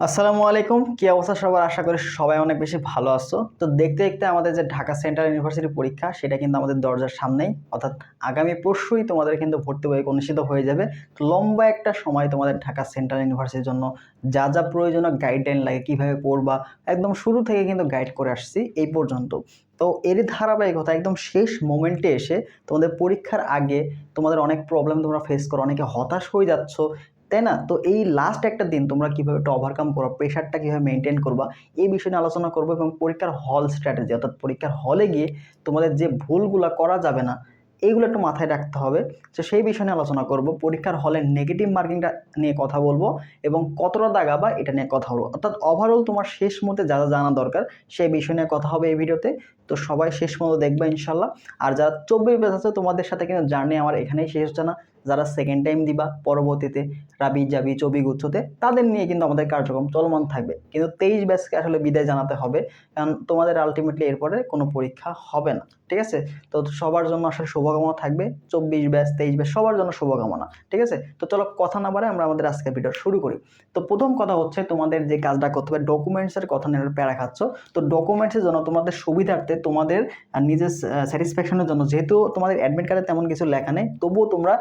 আসসালামু আলাইকুম। কি অবস্থা সবার? আশা করি সবাই অনেক বেশি ভালো আছো। তো দেখতে দেখতে আমাদের যে ঢাকা সেন্ট্রাল ইউনিভার্সিটি পরীক্ষা, সেটা কিন্তু আমাদের দরজার সামনেই। অর্থাৎ আগামী পরশুই তোমাদের কিন্তু ভর্তি বই অনুষ্ঠিত হয়ে যাবে। লম্বা একটা সময় তোমাদের ঢাকা সেন্ট্রাল ইউনিভার্সিটির জন্য যা যা প্রয়োজনীয় গাইডলাইন লাগে, কীভাবে পড়বা, একদম শুরু থেকে কিন্তু গাইড করে আসছি এই পর্যন্ত। তো এর ধারাবাহিকতা একদম শেষ মোমেন্টে এসে তোমাদের পরীক্ষার আগে তোমাদের অনেক প্রবলেম তোমরা ফেস করো, অনেকে হতাশ হয়ে যাচ্ছ তাই না? তো এই লাস্ট একটা দিন তোমরা কীভাবে একটা ওভারকাম করো প্রেশারটা কীভাবে মেনটেন করবা, এই বিষয় নিয়ে আলোচনা করব এবং পরীক্ষার হল স্ট্র্যাটেজি অর্থাৎ পরীক্ষার হলে গিয়ে তোমাদের যে ভুলগুলো করা যাবে না, এইগুলো একটু মাথায় রাখতে হবে। তো সেই বিষয় নিয়ে আলোচনা করব, পরীক্ষার হলে নেগেটিভ মার্কিংটা নিয়ে কথা বলব এবং কতটা দাগাবা এটা নিয়ে কথা বলব। অর্থাৎ ওভারঅল তোমার শেষ মুহূর্তে যা যা জানা দরকার, সেই বিষয় নিয়ে কথা হবে এই ভিডিওতে তো সবাই শেষ মতো দেখবে ইনশাল্লাহ। আর যারা চব্বিশ বেজ আছে, তোমাদের সাথে কিন্তু জার্নি আমার এখানেই শেষ হচ্ছে না। যারা সেকেন্ড টাইম দিবা, পরবর্তীতে রাবি, জাবি, চবি, গুচ্ছতে, তাদের নিয়ে কিন্তু আমাদের কার্যক্রম চলমান থাকবে। কিন্তু তেইশ ব্যাচকে আসলে বিদায় জানাতে হবে, কারণ তোমাদের আলটিমেটলি এরপরে কোনো পরীক্ষা হবে না, ঠিক আছে? তো সবার জন্য আসলে শুভকামনা থাকবে, চব্বিশ ব্যাচ তেইশ ব্যাচ সবার জন্য শুভকামনা, ঠিক আছে? তো চলো কথা না বাড়ে আমরা আমাদের আজকের ভিডিও শুরু করি। তো প্রথম কথা হচ্ছে, তোমাদের যে কাজটা করতে হবে ডকুমেন্টসের কথা নিয়ে প্যারা খাচ্ছ। তো ডকুমেন্টসের জন্য তোমাদের সুবিধার্থে তোমাদের নিজের স্যাটিসফ্যাকশনের জন্য। যেহেতু তোমাদের অ্যাডমিট কার্ডে তেমন কিছু লেখা নেই, তবুও তোমরা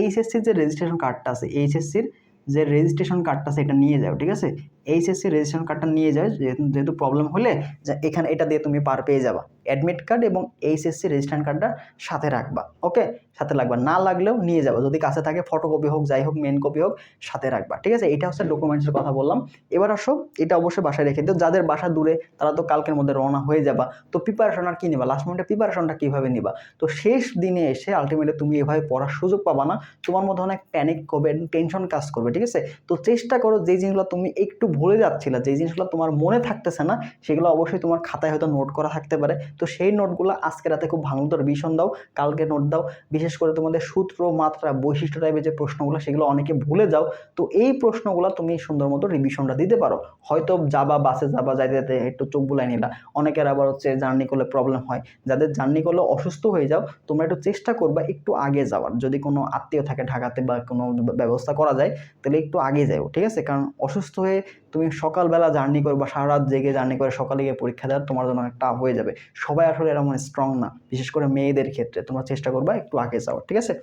এইচএসসির যে রেজিস্ট্রেশন কার্ডটা আছে এইচএসসির যে রেজিস্ট্রেশন কার্ডটা আছে, এটা নিয়ে যাও, ঠিক আছে? এইচএসসি রেজিস্ট্রেশন কার্ডটা নিয়ে যাও, যেহেতু প্রবলেম হলে, যে এখানে এটা দিয়ে তুমি পার পেয়ে যাবা। অ্যাডমিট কার্ড এবং এইচএসসি রেজিস্ট্রেশন কার্ডটা সাথে রাখবা ওকে সাথে রাখবা না লাগলেও নিয়ে যাব। যদি কাছে থাকে ফটোকপি হোক, যাই হোক মেন কপি হোক, সাথে রাখবা, ঠিক আছে? এটা হচ্ছে ডকুমেন্টসের কথা বললাম। এবার আসো, এটা অবশ্যই বাসায় রেখে দিও। যাদের বাসা দূরে, তারা তো কালকের মধ্যে রওনা হয়ে যাবা। তো প্রিপারেশন আর কি নিবা? লাস্ট মিনিটে প্রিপারেশনটা কীভাবে নিবা? তো শেষ দিনে এসে আলটিমেটলি তুমি এভাবে পড়ার সুযোগ পাবা না। তোমার মধ্যে অনেক প্যানিক করবে টেনশন কাজ করবে, ঠিক আছে? তো চেষ্টা করো যে জিনিসগুলো তুমি একটু ভুলে যাচ্ছিলা যে জিনিসগুলো তোমার মনে থাকতেছে না, সেগুলো অবশ্যই তোমার খাতায় হয়তো নোট করা থাকতে পারে। তো সেই নোটগুলো আজকে রাতে খুব ভালো মতো রিভিশন দাও, কালকে নোট দাও। বিশেষ করে তোমাদের সূত্র, মাত্রা, বৈশিষ্ট্য টাইপের যে প্রশ্নগুলো, সেগুলো অনেকে ভুলে যাও। তো এই প্রশ্নগুলো তুমি সুন্দর মতো রিভিশনটা দিতে পারো। হয়তো যাবা বাসে যাবা যাইতে যাতে একটু চোখ বুলাই নিলা। অনেকের আবার হচ্ছে জার্নি করলে প্রবলেম হয়। যাদের জার্নি করলে অসুস্থ হয়ে যাও, তোমরা একটু চেষ্টা করবা একটু আগে যাওয়ার। যদি কোনো আত্মীয় থাকে ঢাকাতে বা কোনো ব্যবস্থা করা যায়, তাহলে একটু আগে যাও, ঠিক আছে? কারণ অসুস্থ হয়ে তুমি সকালবেলা জার্নি করো বা সারা রাত জেগে জার্নি করে সকালে গিয়ে পরীক্ষা দেওয়ার তোমার জন্য অনেক টাফ হয়ে যাবে। সবাই আসলে এরকম স্ট্রং না। বিশেষ করে মেয়েদের ক্ষেত্রে। তোমরা চেষ্টা করবা একটু আগে যাওয়ার, ঠিক আছে?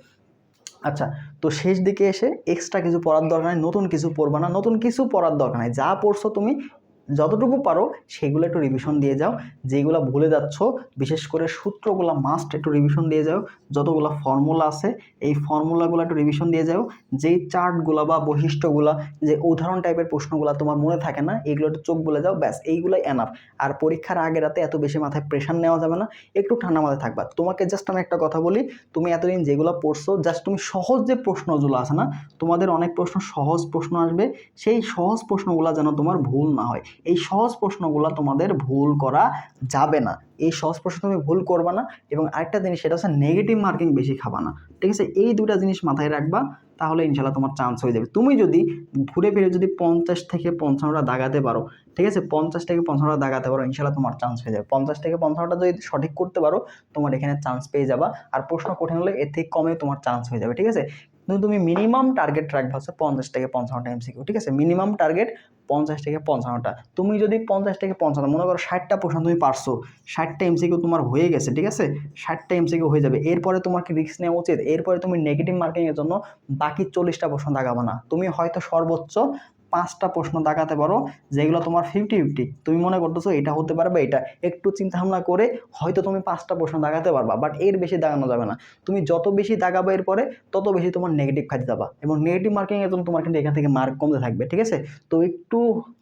আচ্ছা তো শেষ দিকে এসে এক্সট্রা কিছু পড়ার দরকার নেই, নতুন কিছু পড়বা না, নতুন কিছু পড়ার দরকার নেই। যা পড়ছো তুমি যতটুকু পারো সেগুলো একটু রিভিশন দিয়ে যাও। যেগুলো ভুলে যাচ্ছ, বিশেষ করে সূত্রগুলো মাস্ট একটু রিভিশন দিয়ে যাও। যতগুলো ফর্মুলা আছে, এই ফর্মুলাগুলো একটু রিভিশন দিয়ে যাও। যেই চার্টগুলো বা বৈশিষ্ট্যগুলো, যে উদাহরণ টাইপের প্রশ্নগুলো তোমার মনে থাকে না, এগুলো একটু চোখ বলে যাও, ব্যাস, এইগুলোই এনাফ আর পরীক্ষার আগে রাতে এত বেশি মাথায় প্রেশার নেওয়া যাবে না, একটু ঠান্ডা মাথায় থাকবা। তোমাকে জাস্ট আমি একটা কথা বলি, তুমি এতদিন যেগুলো পড়ছো জাস্ট তুমি সহজ যে প্রশ্নগুলো আছে না, তোমাদের অনেক প্রশ্ন সহজ প্রশ্ন আসবে, সেই সহজ প্রশ্নগুলো যেন তোমার ভুল না হয়। এই সহজ প্রশ্নগুলো তোমাদের ভুল করা যাবে না। এই সহজ প্রশ্ন তুমি ভুল করবা না এবং আরেকটা জিনিস, সেটা হচ্ছে নেগেটিভ মার্কিং বেশি খাবা না। ঠিক আছে? এই দুটা জিনিস মাথায় রাখবা, তাহলে ইনশাল্লাহ তোমার চান্স হয়ে যাবে। তুমি যদি ঘুরে ফিরে যদি পঞ্চাশ থেকে পঞ্চান্নটা দাগাতে পারো, ঠিক আছে? পঞ্চাশ থেকে পঞ্চান্নটা দাগাতে পারো ইনশাল্লাহ তোমার চান্স হয়ে যাবে। পঞ্চাশ থেকে পঞ্চান্নটা যদি সঠিক করতে পারো, তোমার এখানে চান্স পেয়ে যাবা। আর প্রশ্ন কঠিন হলে এর থেকে কমে তোমার চান্স হয়ে যাবে, ঠিক আছে? কিন্তু তুমি মিনিমাম টার্গেট রাখবা হচ্ছে পঞ্চাশ থেকে পঞ্চান্নটা এমসিকিউ ঠিক আছে? মিনিমাম টার্গেট পঞ্চাশ থেকে পঞ্চান্নটা। তুমি যদি পঞ্চাশ থেকে পঞ্চান্ন, মনে করো ষাটটা প্রশ্ন তুমি পারছ, ষাটটা এমসিকিউ তোমার হয়ে গেছে, ঠিক আছে? ষাটটা এমসিকিউ হয়ে যাবে। এরপরে তোমাকে রিস্ক নেওয়া উচিত? এরপরে তুমি নেগেটিভ মার্কিংয়ের জন্য বাকি চল্লিশটা প্রশ্ন লাগাবো না। তুমি হয়তো সর্বোচ্চ পাঁচটা প্রশ্ন দাগাতে পারো, যেগুলো তোমার ফিফটি ফিফটি তুমি মনে করতেছো এটা হতে পারবে এটা। একটু চিন্তা ভাবনা করে হয়তো তুমি পাঁচটা প্রশ্ন দাগাতে পারবা বাট এর বেশি দাগানো যাবে না। তুমি যত বেশি দাগাবে এরপরে, তত বেশি তোমার নেগেটিভ খাইতে যাবা। এবং নেগেটিভ মার্কিংয়ের জন্য তোমার কিন্তু এখান থেকে মার্ক কমতে থাকবে, ঠিক আছে? তো একটু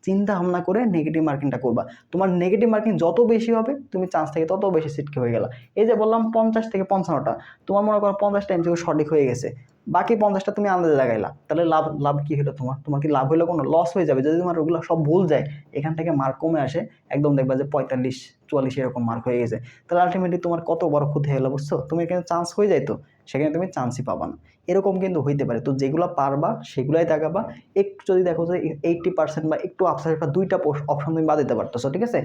চিন্তা ভাবনা করে নেগেটিভ মার্কিংটা করবা। তোমার নেগেটিভ মার্কিং যত বেশি হবে, তুমি চান্স থেকে তত বেশি সিটকে হয়ে গেলা। এই যে বললাম পঞ্চাশ থেকে পঞ্চান্নটা, তোমার মনে করো পঞ্চাশটা এমসিকিউ সঠিক হয়ে গেছে। বাকি পঞ্চাশটা তুমি আন্দাজে লাগাইলা, তাহলে লাভ লাভ কী হলো তোমার? তোমার কি লাভ হলো কোনো? লস হয়ে যাবে। যদি তোমার ওগুলো সব ভুল যায়, এখান থেকে মার্ক কমে আসে, একদম দেখবা যে পঁয়তাল্লিশ, চুয়াল্লিশ এরকম মার্ক হয়ে গেছে। তাহলে আলটিমেটলি তোমার কত বড় ক্ষতি হয়ে গেলো বুঝছ? তুমি এখানে চান্স হয়ে যায় তো সেখানে তুমি চান্সই পাবা না। এরকম কিন্তু হইতে পারে। তো যেগুলো পারবা, সেগুলাই দেখাবা একটু যদি দেখো যে এইট্টি পার্সেন্ট বা একটু আপসাইড বা দুইটা অপশন তুমি বাদ দিতে পারতেছো, ঠিক আছে?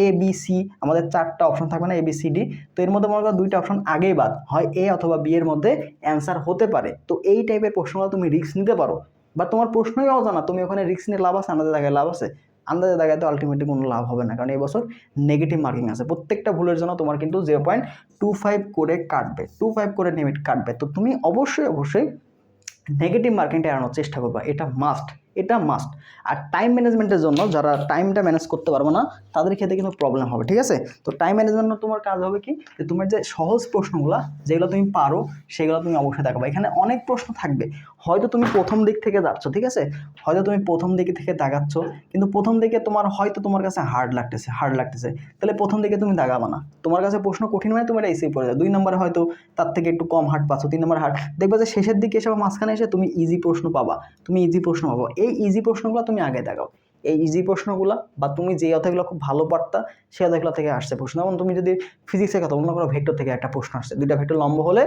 এ বি সি আমাদের চারটা অপশন থাকবে না এ বি সি ডি তো এর মধ্যে মনে করো দুইটা অপশন আগেই বাদ। হয় এ অথবা বি এর মধ্যে অ্যান্সার হতে পারে। তো এই টাইপের প্রশ্নগুলো তুমি রিস্ক নিতে পারো। বা তোমার প্রশ্নই অজানা। তুমি ওখানে রিস্ক নিয়ে লাভ আছে, আন্দাজে জায়গায় লাভ আছে। আন্দাজে জায়গায় তো আলটিমেটলি কোনো লাভ হবে না। কারণ এবছর নেগেটিভ মার্কিং আছে। প্রত্যেকটা ভুলের জন্য তোমার কিন্তু জিরো পয়েন্ট টু ফাইভ করে কাটবে। টু ফাইভ করে লিমিট কাটবে। তো তুমি অবশ্যই অবশ্যই নেগেটিভ মার্কিংটা এড়ানোর চেষ্টা করবা। এটা মাস্ট এটা মাস্ট আর টাইম ম্যানেজমেন্টের জন্য যারা টাইমটা ম্যানেজ করতে পারবে না, তাদের ক্ষেত্রে কিন্তু প্রবলেম হবে, ঠিক আছে? তো টাইম ম্যানেজমেন্ট তোমার কাজ হবে কি? যে তোমার যে সহজ প্রশ্নগুলো, যেগুলো তুমি পারো, সেগুলো তুমি অবশ্যই দেখাবো। এখানে অনেক প্রশ্ন থাকবে। হয়তো তুমি প্রথম দিক থেকে যাচ্ছ, ঠিক আছে? হয়তো তুমি প্রথম দিকে থেকে দাগাচ্ছ, কিন্তু প্রথম দিকে তোমার, হয়তো তোমার কাছে হার্ড লাগতেছে হার্ড লাগতেছে। তাহলে প্রথম দিকে তুমি দাগাবা না। তোমার কাছে প্রশ্ন কঠিন মানে এটা এসে পড়ে যায় দুই নম্বরে হয়তো তার থেকে একটু কম হার্ড পাচ্ছ, তিন নম্বর হার্ড দেখবে যে শেষের দিকে এসে মাঝখানে এসে তুমি ইজি প্রশ্ন পাবা। তুমি ইজি প্রশ্ন পাবো। এই ইজি প্রশ্নগুলো তুমি আগে দেখাও। এই ইজি প্রশ্নগুলো বা তুমি যে অথাগুলো খুব ভালো পারতা, সেই অথাগুলো থেকে আসছে প্রশ্ন। যেমন তুমি যদি ফিজিক্সের কথা, মনে করো ভেক্টর থেকে একটা প্রশ্ন আসছে, দুইটা ভেক্টর লম্ব হলে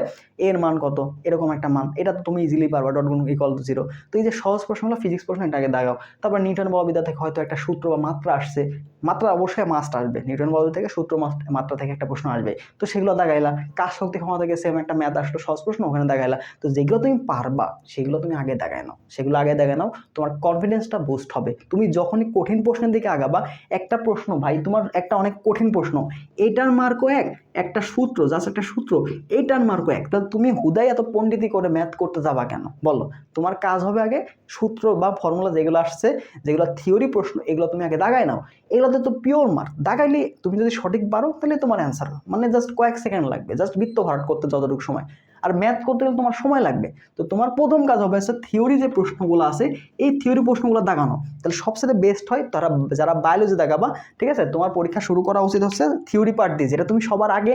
এর মান কত, এরকম একটা মান, এটা তো তুমি ইজিলি পারবা ডট গুণ ইকল টু জিরো তো এই যে সহজ প্রশ্নগুলো ফিজিক্স প্রশ্ন এটা আগে দাগাও। তারপর নিউটন বলবিদ্যা থেকে হয়তো একটা সূত্র বা মাত্রা আসছে, মাত্রা অবশ্যই মাস্ট আসবে। নিউটন বলবিদ্যা থেকে সূত্র মাত্রা থেকে একটা প্রশ্ন আসবে। তো সেগুলো দাগাইলা। কাজ শক্তি ক্ষমতা থেকে সেম একটা ম্যাথ আসলো, সহজ প্রশ্ন, ওখানে দাগাইলা। তো যেগুলো তুমি পারবা, সেগুলো তুমি আগে দেখায় নাও। সেগুলো আগে দেখায় নাও, তোমার কনফিডেন্সটা বুস্ট হবে। তুমি যখনই কঠিন প্রশ্নের দিকে আগাবা, একটা প্রশ্ন, ভাই, তোমার একটা অনেক কঠিন প্রশ্ন, এটার মার্কও এক, একটা সূত্র জাস্ট একটা সূত্র এইটার মার্কও এক, তাহলে তুমি হুদাই এত পণ্ডিতি করে ম্যাথ করতে যাবা কেন? বলো, তোমার কাজ হবে আগে সূত্র বা ফর্মুলা যেগুলো আসছে, যেগুলো থিওরি প্রশ্ন, এগুলো তুমি আগে দাগায় নাও। এগুলোতে তো পিওর মার্ক দাগাইলে তুমি যদি সঠিক পারো, তাহলে তোমার অ্যান্সার মানে জাস্ট কয়েক সেকেন্ড লাগবে জাস্ট বৃত্ত ভরাট করতে যতটুকু সময়। আর ম্যাথ করতে গেলে তোমার সময় লাগবে। তো তোমার প্রথম কাজ হবে হচ্ছে থিওরি যে প্রশ্নগুলো আছে, এই থিওরি প্রশ্নগুলো দাগানো তাহলে সবচেয়ে বেস্ট হয় তারা, যারা বায়োলজি দেখাবা, ঠিক আছে? তোমার পরীক্ষা শুরু করা উচিত হচ্ছে থিওরি পার্ট দিয়ে, যেটা তুমি সবার আগে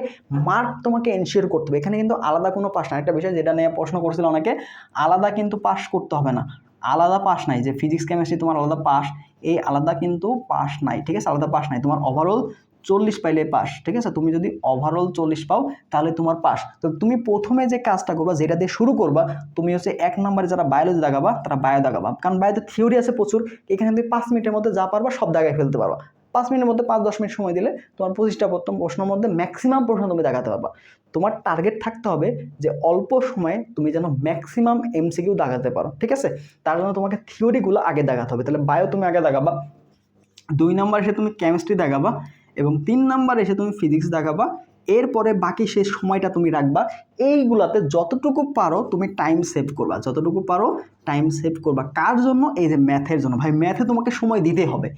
মার্ক তোমাকে এনশিওর করতে হবে। এখানে কিন্তু আলাদা কোনো পাস না একটা বিষয় যেটা নিয়ে প্রশ্ন করছিল অনেকে, আলাদা কিন্তু পাস করতে হবে না। আলাদা পাস নাই। যে ফিজিক্স কেমিস্ট্রি তোমার আলাদা পাস এই আলাদা কিন্তু পাস নাই, ঠিক আছে? আলাদা পাস নাই। তোমার ওভারঅল চল্লিশ পাইলে পাস, ঠিক আছে? তুমি যদি ওভারঅল চল্লিশ পাও, তাহলে তোমার পাস। তো তুমি প্রথমে যে কাজটা করবা, যেটা দিয়ে শুরু করবা, তুমি হচ্ছে এক নম্বরে যারা বায়োলজি দাগাবা তারা বায়ো দাগাবা কারণ বায়োতে থিওরি আছে প্রচুর, এখানে তুমি পাঁচ মিনিটের মধ্যে যা পারবা সব দাগায় ফেলতে পারবা। পাঁচ মিনিটের মধ্যে পাঁচ, দশ মিনিট সময় দিলে তোমার পঁচিশটা প্রথম প্রশ্নের মধ্যে ম্যাক্সিমাম প্রশ্ন তুমি দেখাতে পারবা। তোমার টার্গেট থাকতে হবে যে অল্প সময়ে তুমি যেন ম্যাক্সিমাম এমসিকিউ দাগাতে পারো, ঠিক আছে? তার জন্য তোমাকে থিওরিগুলো আগে দেখাতে হবে। তাহলে বায়ো তুমি আগে দেখাবা, দুই নাম্বার এসে তুমি কেমিস্ট্রি দেখাবা এবং তিন নাম্বার এসে তুমি ফিজিক্স দেখাবা, এরপরে বাকি শেষ সময়টা তুমি রাখবা, এইগুলাতে যতটুকু পারো তুমি টাইম সেভ করবা, যতটুকু পারো টাইম সেভ করবা। কার জন্য? এই যে ম্যাথের জন্য। ভাই ম্যাথে তোমাকে সময় দিতে হবে।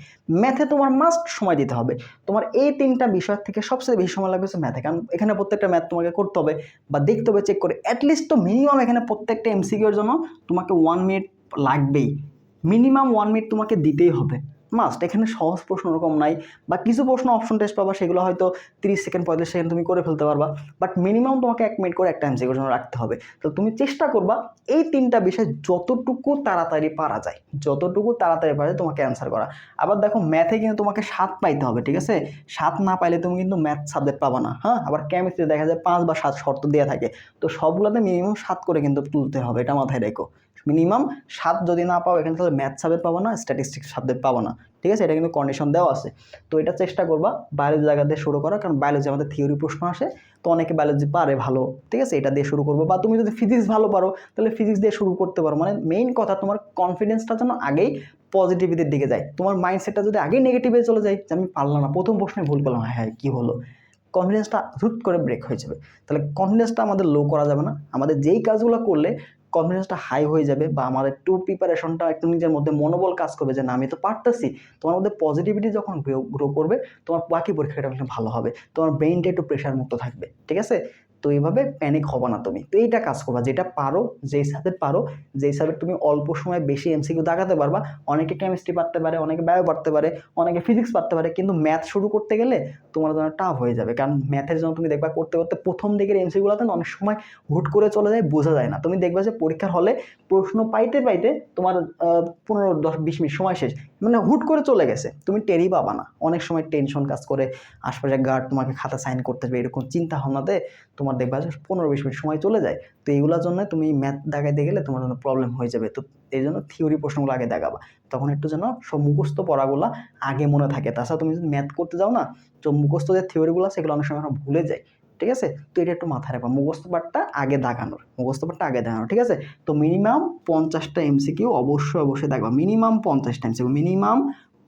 ম্যাথে তোমার মাস্ট সময় দিতে হবে। তোমার এই তিনটা বিষয় থেকে সবচেয়ে বেশি সময় লাগবে ম্যাথে কারণ এখানে প্রত্যেকটা ম্যাথ তোমাকে করতে হবে বা দেখতে হবে চেক করে। অ্যাটলিস্ট তো মিনিমাম এখানে প্রত্যেকটা এমসিকিউর জন্য তোমাকে ওয়ান মিনিট লাগবেই। মিনিমাম ওয়ান মিনিট তোমাকে দিতেই হবে। মাস্ট এখানে সহজ প্রশ্ন ওরকম নাই। বা কিছু প্রশ্ন অপশন টেস্ট পাবা, সেগুলো হয়তো তিরিশ সেকেন্ড পঁয়ত্রিশ সেকেন্ড তুমি করে ফেলতে পারবা। বাট মিনিমাম তোমাকে এক মিনিট করে একটা এমসিকিউর জন্য রাখতে হবে। তো তুমি চেষ্টা করবা, এই তিনটা বিষয় যতটুকু তাড়াতাড়ি পারা যায়, যতটুকু তাড়াতাড়ি পারা যায় তোমাকে অ্যান্সার করা। আবার দেখো ম্যাথে কিন্তু তোমাকে সাত পাইতে হবে, ঠিক আছে? সাত না পাইলে তুমি কিন্তু ম্যাথ সাবজেক্ট পাবা না হ্যাঁ? আবার কেমিস্ট্রি দেখা যায় পাঁচ বা সাত শর্ত দেওয়া থাকে। তো সবগুলোতে মিনিমাম সাত করে কিন্তু তুলতে হবে, এটা মাথায় রেখো। মিনিমাম সাত যদি না পাও, এখানে তাহলে ম্যাথ সাবজেক্ট পাবো না স্ট্যাটিস্টিক্স সাবজেক্ট পাবো না। ঠিক আছে? এটা কিন্তু কন্ডিশন দেওয়া আছে। তো এটা চেষ্টা করবা বায়োলজি জায়গা দিয়ে শুরু করা কারণ বায়োলজি আমাদের থিওরি প্রশ্ন আসে, তো অনেকে বায়োলজি পারে ভালো, ঠিক আছে? এটা দিয়ে শুরু করব। বা তুমি যদি ফিজিক্স ভালো পারো, তাহলে ফিজিক্স দিয়ে শুরু করতে পারো। মানে মেইন কথা তোমার কনফিডেন্সটা যেন আগেই পজিটিভিটির দিকে যায়। তোমার মাইন্ডসেটটা যদি আগেই নেগেটিভে চলে যায়, যে আমি পারলাম না, প্রথম প্রশ্নে ভুল করলাম হ্যাঁ হ্যাঁ কী হলো? কনফিডেন্সটা হুট করে ব্রেক হয়ে যাবে। তাহলে কনফিডেন্সটা আমাদের লো করা যাবে না। আমাদের যেই কাজগুলো করলে কনফিডেন্সটা হাই হয়ে যাবে বা আমাদের একটু প্রিপারেশনটা একটু নিজের মধ্যে মনোবল কাজ করবে যে না, আমি তো পারতেছি। তোমার মধ্যে পজিটিভিটি যখন গ্রো করবে, তোমার বাকি পরীক্ষাটা ভালো হবে। তোমার ব্রেনটা একটু প্রেশার মুক্ত থাকবে, ঠিক আছে? তো এইভাবে প্যানিক হব না তুমি। তো এইটা কাজ করবা। যেটা পারো, যেই সাবজেক্ট পারো, যেই সাবজেক্ট তুমি অল্প সময় বেশি এমসিকিউ দেখাতে পারবা, অনেকে কেমিস্ট্রি পারতে পারে, অনেকে বায়ো পারতে পারে, অনেকে ফিজিক্স পারতে পারে, কিন্তু ম্যাথ শুরু করতে গেলে তোমার জন্য টাফ হয়ে যাবে। কারণ ম্যাথের জন্য তুমি দেখবা করতে করতে প্রথম দিকের এমসিগুলোতে অনেক সময় হুট করে চলে যায়, বোঝা যায় না। তুমি দেখবা যে পরীক্ষার হলে প্রশ্ন পাইতে পাইতে তোমার পনেরো, দশ, বিশ মিনিট সময় শেষ। মানে হুট করে চলে গেছে। তুমি টেরই পাবা না। অনেক সময় টেনশন কাজ করে আশপাশে গার্ড তোমাকে খাতা সাইন করতে হবে, এরকম চিন্তা ভাবনাতে তোমার দেখবা যে পনেরো বিশ মিনিট সময় চলে যায়। তো এইগুলোর জন্য তুমি ম্যাথ দেখাইতে গেলে তোমার জন্য প্রবলেম হয়ে যাবে। তো এই জন্য থিওরি প্রশ্নগুলো আগে দেখাবা। তখন একটু যেন সব মুখস্থ পড়াগুলো আগে মনে থাকে। তাছাড়া তুমি যদি ম্যাথ করতে যাও না, তো মুখস্থ যে থিওরিগুলো আছে সেগুলো অনেক সময় আমরা ভুলে যাই ঠিক আছে? তো এটা একটু মাথায় রাখবা। মুখস্থ পাঠটা আগে দাগানোর মুখস্থ পাঠটা আগে দাগানোর ঠিক আছে? তো মিনিমাম পঞ্চাশটা এমসিকিউ অবশ্যই অবশ্যই দেখবা। মিনিমাম পঞ্চাশটা এমসিকিউ মিনিমাম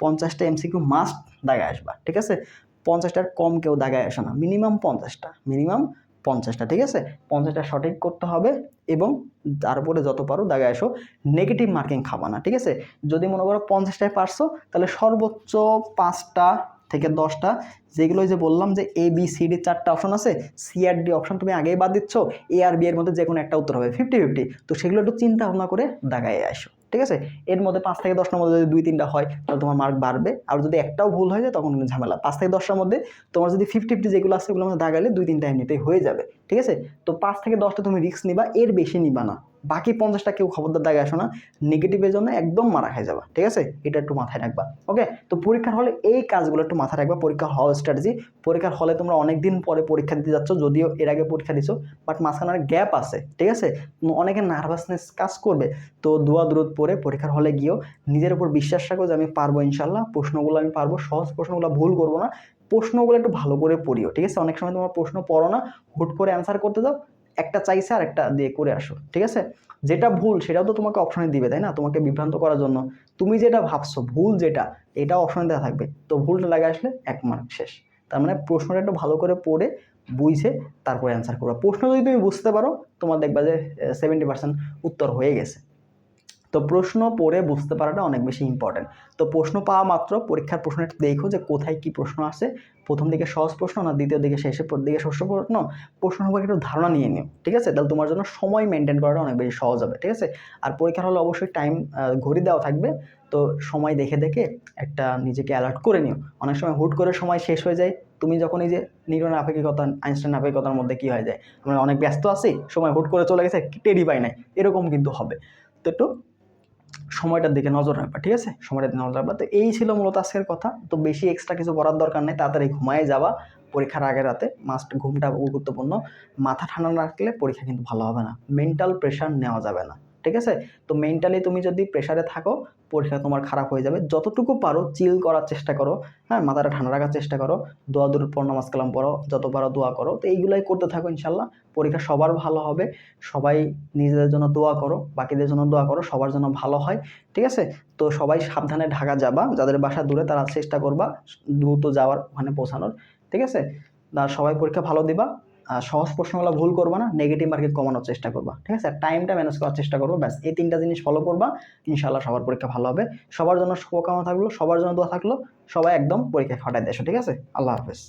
পঞ্চাশটা এমসিকিউ মাস্ট দাগায় আসবা। ঠিক আছে? পঞ্চাশটার কম কেউ দাগায় আসে না। মিনিমাম পঞ্চাশটা। মিনিমাম পঞ্চাশটা, ঠিক আছে? পঞ্চাশটা সঠিক করতে হবে এবং তারপরে যত পারো দাগে আসো নেগেটিভ মার্কিং খাবা না ঠিক আছে? যদি মনে করো পঞ্চাশটায় পারছ, তাহলে সর্বোচ্চ পাঁচটা থেকে দশটা। যেগুলো যে বললাম যে এ বি সি ডি চারটা অপশন আছে সি আর ডি অপশন তুমি আগেই বাদ দিচ্ছ এ আর বি এর মধ্যে যে কোনো একটা উত্তর হবে ফিফটি ফিফটি তো সেগুলো একটু চিন্তা ভাবনা করে দাগায় আসো, ঠিক আছে? এর মধ্যে পাঁচ থেকে দশটার মধ্যে যদি দুই, তিনটা হয়, তাহলে তোমার মার্ক বাড়বে। আর যদি একটাও ভুল হয়ে যায়, তখন কিন্তু ঝামেলা। পাঁচ থেকে দশটার মধ্যে তোমার যদি ফিফটি ফিফটি যেগুলো আছে সেগুলো দাগালে দুই, তিনটা এমনিতেই হয়ে যাবে, ঠিক আছে? তো পাঁচ থেকে দশটা তুমি রিস্ক নিবা, এর বেশি নিবা না। বাকি পঞ্চাশটা কেউ খবরদার দাগে আসো না নেগেটিভের জন্য একদম মারা খাই যাবা, ঠিক আছে? এটা একটু মাথায় রাখবা ওকে তো পরীক্ষার হলে এই কাজগুলো একটু মাথায় রাখবা, পরীক্ষার হল স্ট্র্যাটেজি পরীক্ষার হলে তোমরা অনেক দিন পরে পরীক্ষা দিতে যাচ্ছ, যদিও এর আগে পরীক্ষা দিছো বাট মাঝখানে গ্যাপ আছে, ঠিক আছে? অনেকে নার্ভাসনেস কাজ করবে, তো দোয়া দূরত পরে পরীক্ষার হলে গিয়েও নিজের উপর বিশ্বাস রাখো যে আমি পারব ইনশাল্লাহ প্রশ্নগুলো আমি পারব, সহজ প্রশ্নগুলো ভুল করব না, প্রশ্নগুলো একটু ভালো করে পড়িও, ঠিক আছে? অনেক সময় তোমার প্রশ্ন পড়ো না, হুট করে অ্যান্সার করতে দাও একটা চাইছে আর একটা দিয়ে করে আসো, ঠিক আছে? যেটা ভুল সেটাও তো তোমাকে অপশনে দিবে, তাই না? তোমাকে বিভ্রান্ত করার জন্য। তুমি যেটা ভাবছ, ভুল যেটা এটা অপশনে দেওয়া থাকবে। তো ভুলটা লাগে আসলে এক মার্ক শেষ। তার মানে প্রশ্নটা একটু ভালো করে পড়ে, বুঝে তারপরে অ্যান্সার করো প্রশ্ন যদি তুমি বুঝতে পারো, তোমার দেখবা যে সেভেন্টি পার্সেন্ট উত্তর হয়ে গেছে। তো প্রশ্ন পড়ে বুঝতে পারাটা অনেক বেশি ইম্পর্টেন্ট তো প্রশ্ন পাওয়া মাত্র, পরীক্ষার প্রশ্নটা দেখো যে কোথায় কি প্রশ্ন আসে। প্রথম দিকে সহজ প্রশ্ন না দ্বিতীয় দিকে শেষের দিকে ষষ্ঠ প্রশ্ন প্রশ্ন সম্পর্কে একটু ধারণা নিয়ে নিও, ঠিক আছে? তাহলে তোমার জন্য সময় মেনটেন করাটা অনেক বেশি সহজ হবে, ঠিক আছে? আর পরীক্ষার হলে অবশ্যই টাইম ঘড়ি দেওয়া থাকবে। তো সময় দেখে দেখে একটা নিজেকে অ্যালার্ট করে নিও। অনেক সময় হুট করে সময় শেষ হয়ে যায়, তুমি যখন এই যে নিউটনের আপেক্ষিকতা, আইনস্টাইন আপেক্ষিকতার মধ্যে কী হয়ে যায়? আমরা অনেক ব্যস্ত আছি, সময় হুট করে চলে গেছে টেরি পাই নাই, এরকম কিন্তু হবে। তো একটু সময়টার দিকে নজর রাখবা, ঠিক আছে? সময়টার দিকে নজর রাখবা। তো এই ছিল মূলত আজকের কথা। তো বেশি এক্সট্রা কিছু করার দরকার নেই। তাড়াতাড়ি ঘুমায় যাওয়া পরীক্ষার আগে রাতে মাস্ট ঘুমটা গুরুত্বপূর্ণ। মাথা ঠান্ডা রাখলে পরীক্ষা কিন্তু ভালো হবে না। মেন্টাল প্রেশার নেওয়া যাবে না। ঠিক আছে? তো মেন্টালি তুমি যদি প্রেশারে থাকো, পরীক্ষা তোমার খারাপ হয়ে যাবে। যতটুকু পারো চিল করার চেষ্টা করো। হ্যাঁ মাথাটা ঠান্ডা রাখার চেষ্টা করো। দোয়া দূর পর নামাজ, কালাম পড়ো। যত পারো দোয়া করো। তো এইগুলাই করতে থাকো ইনশাল্লাহ। পরীক্ষা সবার ভালো হবে। সবাই নিজেদের জন্য দোয়া করো। বাকিদের জন্য দোয়া করো। সবার জন্য ভালো হয়। ঠিক আছে? তো সবাই সাবধানে ঢাকা যাবা। যাদের বাসা দূরে, তারা চেষ্টা করবা দ্রুত যাওয়ার ওখানে পৌঁছানোর। ঠিক আছে? আর সবাই পরীক্ষা ভালো দিবা। সহজ প্রশ্নগুলো ভুল করবা না নেগেটিভ মার্কেট কমানোর চেষ্টা করবা, ঠিক আছে? টাইমটা ম্যানেজ করার চেষ্টা করব, ব্যাস, এই তিনটা জিনিস ফলো করবা ইনশাল্লাহ সবার পরীক্ষা ভালো হবে। সবার জন্য শুভকামনা থাকল, সবার জন্য দোয়া থাকল, সবাই একদম পরীক্ষা ফাটাই দেশো ঠিক আছে? আল্লাহ হাফেজ।